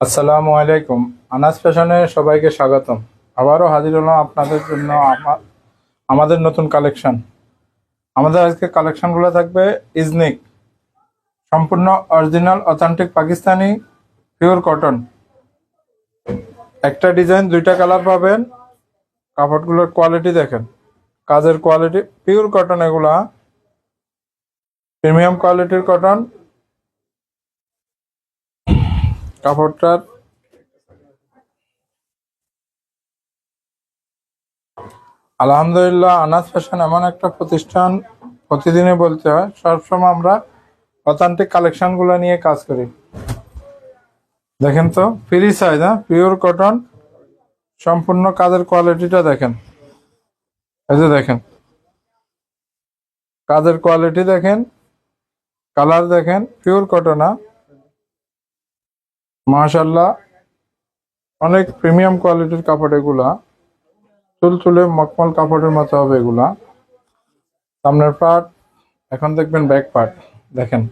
আসসালামু আলাইকুম। আনাজ ফ্যাশনে সবাইকে স্বাগতম। আবারও হাজির হলাম আপনাদের জন্য আমা- আমাদের নতুন কালেকশন। আমাদের আজকে কালেকশনগুলো থাকবে ইজনিক। সম্পূর্ণ original, authentic Pakistani pure cotton একটা ডিজাইন, দুইটা কালার পাবেন। কাপড়গুলোর কোয়ালিটি দেখেন। কাজের কোয়ালিটি পিওর কটন এগুলা। প্রিমিয়াম কোয়ালিটির কটন কাপড়টার আলহামদুলিল্লাহ আনাজ ফ্যাশন এমন একটা প্রতিষ্ঠান প্রতিদিনই বলতে হয়। সবসময় আমরা অথেন্টিক কালেকশনগুলো নিয়ে কাজ করি। দেখেন তো ফ্রি সাইজ হ্যাঁ? পিওর কটন সম্পূর্ণ কাজের কোয়ালিটিটা দেখেন। এই যে দেখেন। কাজের কোয়ালিটি দেখেন কালার দেখেন পিওর কটন হ্যাঁ? মাশাল্লাহ অনেক প্রিমিয়াম কোয়ালিটির কাপড় এগুলা। তুলতুলে মকমল কাপড়ের মতো হবে এগুলা। সামনের পার্ট এখন দেখবেন ব্যাক পার্ট দেখেন।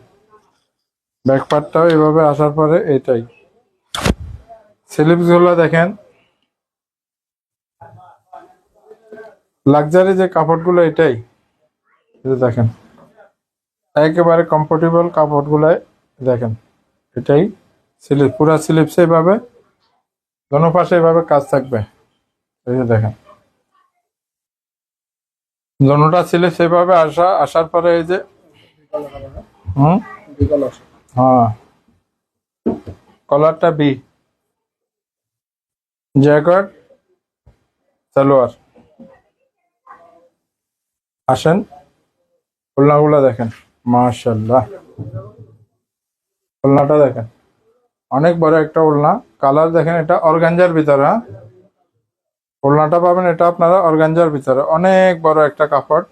ব্যাক পার্টটাও এভাবে আসার পরে এটাই স্লিপসগুলো দেখেন। লাক্সারি যে কাপড়গুলো এটাই দেখেন। একেবারে কমফোর্টেবল কাপড়গুলাই, দেখেন। এটাই। স্লিপ পুরো স্লিপস এইভাবে দোনো পাশে এইভাবে কাজ থাকবে। এই যে দেখেন। দোনোটা স্লিপ সেইভাবে আসা, আসার পরে এই যে, হুম? হ্যাঁ। কলারটা বি। জ্যাকেট সালোয়ার। আসেন। খুলনাগুলো দেখেন। মাশাল্লাহ খুলনাটা দেখেন। অনেক বড় একটা ওড়না। কালার দেখেন, এটা অর্গানজার ভিতরে হ্যাঁ? ওড়নাটা পাবেন, এটা আপনারা অর্গানজার ভিতরে। অনেক বড় একটা কাপড়।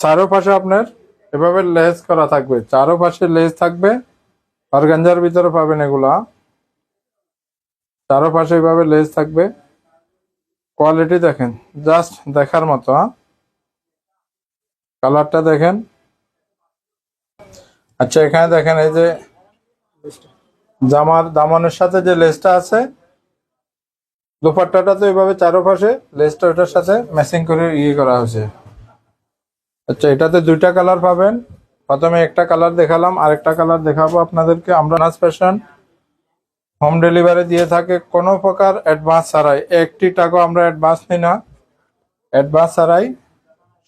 চারো পাশে আপনার এভাবে লেস করা থাকবে। চারো পাশে লেস থাকবে, অর্গানজার ভিতরে পাবেন এগুলা। চারো পাশে এভাবে লেস থাকবে। কোয়ালিটি দেখেন জাস্ট দেখার মতো হ্যাঁ? কালারটা দেখেন। আচ্ছা এখানে দেখেন, এই যে জামার দামানের সাথে যে লেসটা আছে, দুপাট্টাটা তো এভাবে চারোপাশে লেসটা ওটার সাথে ম্যাচিং করে ইয়ে করা হয়েছে। আচ্ছা এটাতে দুইটা কালার পাবেন। প্রথমে একটা কালার দেখালাম, আরেকটা কালার দেখাবো আপনাদেরকে। আমরা নাচ ফ্যাশন হোম ডেলিভারি দিয়ে থাকে, কোনো প্রকার অ্যাডভান্স ছাড়াই। একটি টাকা আমরা অ্যাডভান্স নিই না। অ্যাডভান্স ছাড়াই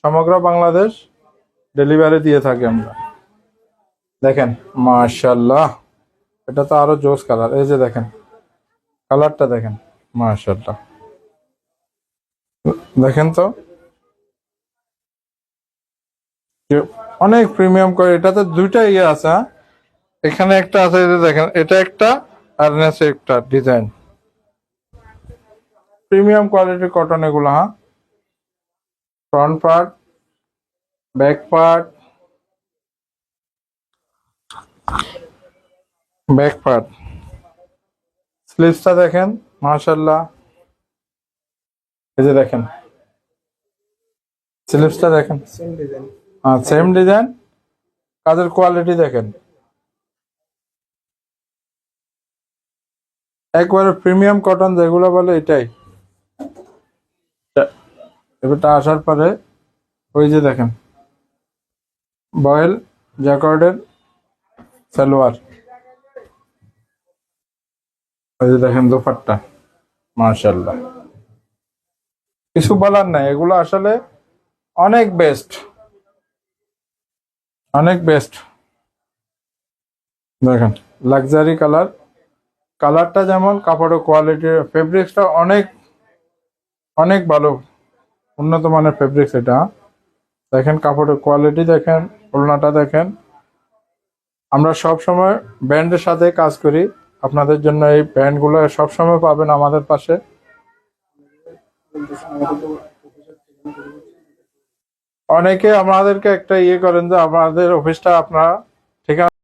সমগ্র বাংলাদেশ ডেলিভারি দিয়ে থাকি আমরা। দেখেন মাশাল্লাহ এটা তো আরও জোস কালার। এই যে দেখেন, কালারটা দেখেন মাশাল্লাহ দেখেন তো? অনেক প্রিমিয়াম করে, এটাতে দুইটা ইয়ে আছে হ্যাঁ? এখানে একটা আছে দেখেন, এটা একটা আর নেছে একটা ডিজাইন। প্রিমিয়াম কোয়ালিটির কটন এগুলো হ্যাঁ? Front part back part back part. স্লিভসটা দেখেন মাশাল্লাহ এই যে দেখেন। স্লিভসটা দেখেন। হ্যাঁ সেম ডিজাইন কাজের কোয়ালিটি দেখেন। একবারে প্রিমিয়াম কটন যেগুলো বলে এটাই। এবারটা আসার পরে ওই যে দেখেন। বয়েল জ্যাকর্ডের সালোয়ার। ওই যে দেখেন দোপাট্টা। মার্শাল্লাহ কিছু বলার নাই, এগুলো আসলে অনেক বেস্ট অনেক বেস্ট দেখেন লাক্সারি কালার কালারটা যেমন কাপড়ের কোয়ালিটি ফেব্রিক্সটা অনেক অনেক ভালো, উন্নত মানের ফেব্রিক্স এটা। দেখেন কাপড়ের কোয়ালিটি দেখেন, ওড়নাটা দেখেন। আমরা সব সময় ব্যান্ডের সাথে কাজ করি। আপনাদের জন্য এই প্যান্টগুলো সবসময় পাবেন আমাদের পাশে। অনেকে আমাদেরকে একটা ইয়ে করেন যে, আমাদের অফিসটা আপনারা ঠিকানা